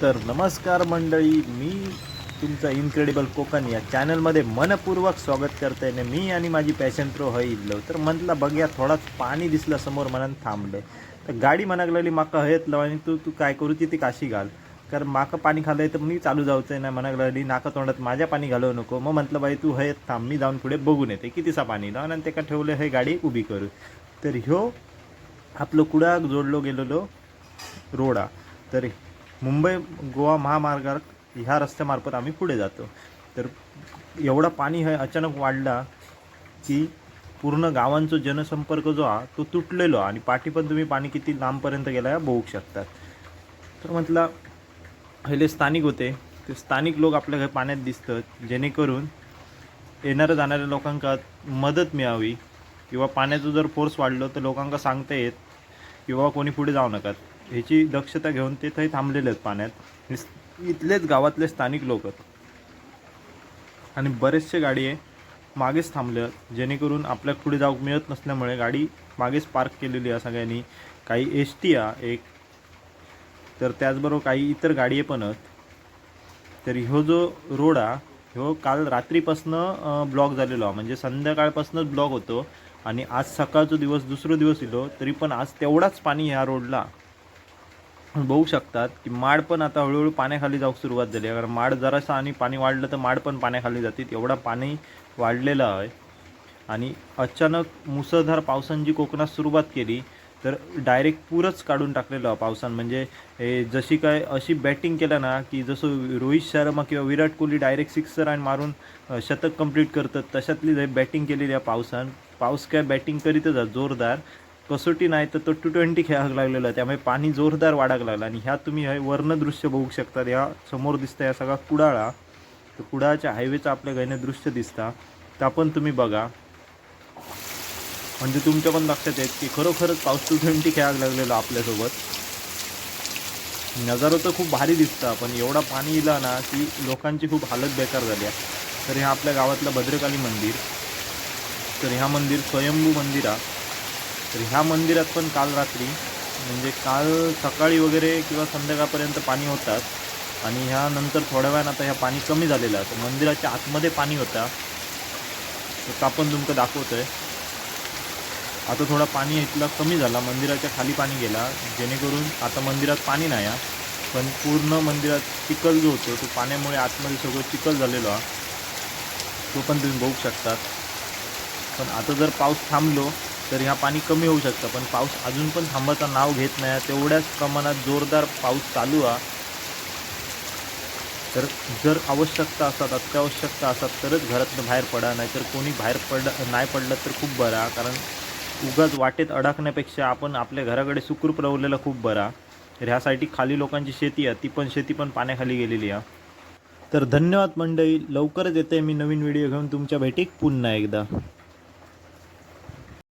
तर नमस्कार मंडळी मी तुमचं इन्क्रेडिबल कोकण या चॅनलमध्ये मनपूर्वक स्वागत करते आणि मी आणि माझी पॅशन प्रो हय इल्लो तर म्हटलं बघ्या थोडाच पाणी दिसलं समोर म्हणून थांबलं तर गाडी म्हणाक लागली माका हयतलं आणि तू तू काय करू ती काशी घाल. कारण माका पाणी खाल्लंय तर मी चालू जाऊचं नाही म्हणाक लागली नाका तोंडात माझ्या पाणी घालवू नको. मग म्हटलं बाई तू हयत थांब मी जाऊन पुढे बघून येते. कितीसा पाणी लावून आणि त्याका ठेवलं हे गाडी उभी करू. तर ह्यो आपलं कुडाक जोडलो गेलेलो रोडा. तर मुंबई गोवा महामार्गावर ह्या रस्त्यामार्फत आम्ही पुढे जातो. तर एवढा पाणी हे अचानक वाढला की पूर्ण गावांचा जनसंपर्क जो हा तो तुटलेलो आणि पाठी पण तुम्ही पाणी किती लांबपर्यंत गेला या बघू शकतात. तर म्हटलं पहिले स्थानिक होते. ते स्थानिक लोक आपल्या घरी पाण्यात दिसतात जेणेकरून येणाऱ्या जाणाऱ्या लोकांका मदत मिळावी. किंवा पाण्याचं जर फोर्स वाढलं तर लोकांका सांगता येत किंवा कोणी पुढे जाऊ नका. ह्याची दक्षता घेऊन ते थंय थांबलेले आहेत पाण्यात. इथलेच गावातले स्थानिक लोक आहेत. आणि बरेचसे गाडी आहे मागेच थांबले आहेत. जेणेकरून आपल्या पुढे जाऊ मिळत नसल्यामुळे गाडी मागेच पार्क केलेली आहे सगळ्यांनी. काही एस टी आहे एक. तर त्याचबरोबर काही इतर गाडी पण आहेत. तर ह्यो जो रोड हा ह्यो काल रात्रीपासनं ब्लॉक झालेलो हा म्हणजे संध्याकाळपासूनच ब्लॉक होतो. आणि आज सकाळचा दिवस दुसरो दिवस इलो तरी पण आज तेवढाच पाणी ह्या रोडला बघू शकतात की माड पण आता हळूहळू पाण्याखाली जाऊ सुरुवात झाली आहे. कारण माड जरासं आणि पाणी वाढलं तर माड पण पाण्याखाली जातील. एवढा पाणी वाढलेलं आहे. आणि अचानक मुसळधार पावसानं जी कोकणात सुरुवात केली तर डायरेक्ट पूरच काढून टाकलेलं पावसान. म्हणजे हे जशी काय अशी बॅटिंग केलं ना की जसं रोहित शर्मा किंवा विराट कोहली डायरेक्ट सिक्सर आणि मारून शतक कंप्लीट करतात तशातली बॅटिंग केलेली आहे पावसान. पाऊस काय बॅटिंग करीतच जोरदार. कसोटी नाही तर तो टू ट्वेंटी खेळायला लागलेला त्यामुळे पाणी जोरदार वाढाक लागलं. आणि ह्या तुम्ही हे वर्ण दृश्य बघू शकता या समोर दिसतं या सगळा कुडाळा. तर कुडाळाच्या हायवेचं आपल्या गायनं दृश्य दिसता. त्या पण तुम्ही बघा. म्हणजे तुमच्या पण लक्षात येत की खरोखरच पाऊस टू ट्वेंटी खेळायला लागलेलो आपल्यासोबत. नजारा तर खूप भारी दिसतं पण एवढा पाणी इला ना की लोकांची खूप हालत बेकार झाली आहे. तर ह्या आपल्या गावातलं भद्रकाली मंदिर. तर ह्या मंदिर स्वयंभू मंदिर आहे. तर ह्या मंदिरात पण काल रात्री म्हणजे काल सकाळी वगैरे किंवा संध्याकाळपर्यंत पाणी होतात आणि ह्यानंतर थोड्या वेळानं आता ह्या पाणी कमी झालेलं आहे. तर मंदिराच्या आतमध्ये पाणी होता. तर तो आपण दाखवतो दाखवतोय. आता थोडा पाणी इथला कमी झाला मंदिराच्या खाली पाणी गेला. जेणेकरून आता मंदिरात पाणी नाही आहे. पण पूर्ण मंदिरात चिखल जो होतो तो पाण्यामुळे आतमध्ये सगळं चिखल झालेलो आहे. तो पण तुम्ही बघू शकतात. पण आता जर पाऊस थांबलो तर ह्या पाणी कमी होऊ शकतं. पण पाऊस अजून पण थांबायचं नाव घेत नाही. तेवढ्याच प्रमाणात जोरदार पाऊस चालू आहे. तर जर आवश्यकता असतात अत्यावश्यकता असतात तरच घरातनं बाहेर पडा. नाहीतर कोणी बाहेर पड नाही पडलं तर खूप बरा कारण उगाच वाटेत अडकण्यापेक्षा आपण आपल्या घराकडे सुखरूप रवलेला खूप बरा तर ह्यासाठी खाली लोकांची शेती आहे. ती पण शेती पण पाण्याखाली गेलेली आहे. तर धन्यवाद मंडळी. लवकरच येते मी नवीन व्हिडिओ घेऊन. तुमच्या भेटीक पुन्हा एकदा.